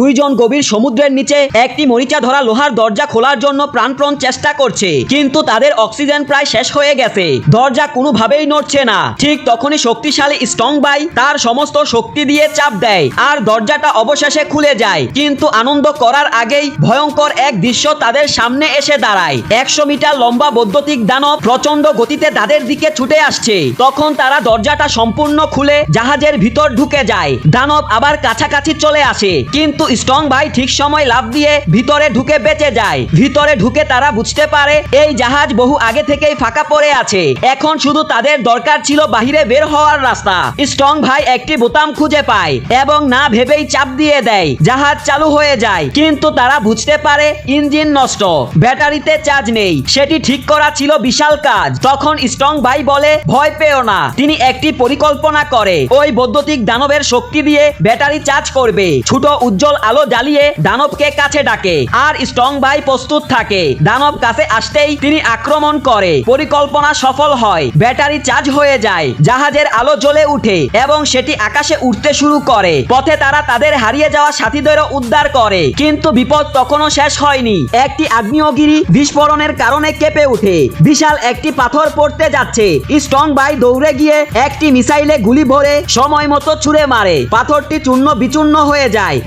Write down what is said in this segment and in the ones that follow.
দুইজন গভীর সমুদ্রের নিচে একটি মরিচা ধরা লোহার দরজা খোলার জন্য প্রাণপ্রণ চেষ্টা করছে, কিন্তু তাদের অক্সিজেন প্রায় শেষ হয়ে গেছে। দরজা কোনোভাবেই নড়ছে না। ঠিক তখনই শক্তিশালী স্ট্রং বাই তার সমস্ত শক্তি দিয়ে চাপ দেয় আর দরজাটা অবশেষে খুলে যায়। কিন্তু আনন্দ করার আগেই ভয়ঙ্কর এক দৃশ্য তাদের সামনে এসে দাঁড়ায়। একশো মিটার লম্বা বৈদ্যুতিক দানব প্রচণ্ড গতিতে তাদের দিকে ছুটে আসছে। তখন তারা দরজাটা সম্পূর্ণ খুলে জাহাজের ভিতর ঢুকে যায়। দানব আবার কাছাকাছি চলে আসে, কিন্তু স্ট্রং ভাই ঠিক সময় লাভ দিয়ে ভিতরে ঢুকে বেঁচে যায়। ভিতরে ঢুকে তারা বুঝতে পারে, এই জাহাজ বহু আগে থেকেই ফাঁকা পড়ে আছে। এখন শুধু তাদের দরকার ছিল বাহিরে বের হওয়ার রাস্তা। স্ট্রং ভাই একটি বোতাম খুঁজে পায় এবং না ভেবেই চাপ দিয়ে দেয়, জাহাজ চালু হয়ে যায়। কিন্তু তারা বুঝতে পারে, ইঞ্জিন নষ্ট, ব্যাটারিতে চার্জ নেই। সেটি ঠিক করা ছিল বিশাল কাজ। তখন স্ট্রং ভাই বলে, ভয় পেও না, তিনি একটি পরিকল্পনা করে। ওই বৈদ্যুতিক দানবের শক্তি দিয়ে ব্যাটারি চার্জ করবে। ছোট উজ্জ্বল আলো জ্বালিয়ে দানবকে কাছে ডাকে। আর স্ট্রং ভাই প্রস্তুত থাকে। দানব কাছে আসতেই তিনি আক্রমণ করে। পরিকল্পনা সফল হয়। ব্যাটারি চার্জ হয়ে যায়। জাহাজের আলো জ্বলে উঠে এবং সেটি আকাশে উঠতে শুরু করে। পথে তারা তাদের হারিয়ে যাওয়া সাথীদেরও উদ্ধার করে। কিন্তু বিপদ তখনও শেষ হয়নি। একটি আগ্নেয়গিরি বিস্ফোরণের কারণে কেঁপে ওঠে। বিশাল একটি পাথর পড়তে যাচ্ছে। স্ট্রং বাই দৌড়ে গিয়ে একটি মিসাইলে গুলি ভরে সময় মতো ছুড়ে মারে। পাথরটি চূর্ণ বিচূর্ণ হয়ে যায়।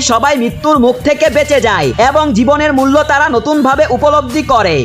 সবাই মৃত্যুর মুখ থেকে বেঁচে যায় এবং জীবনের মূল্য তারা নতুনভাবে উপলব্ধি করে।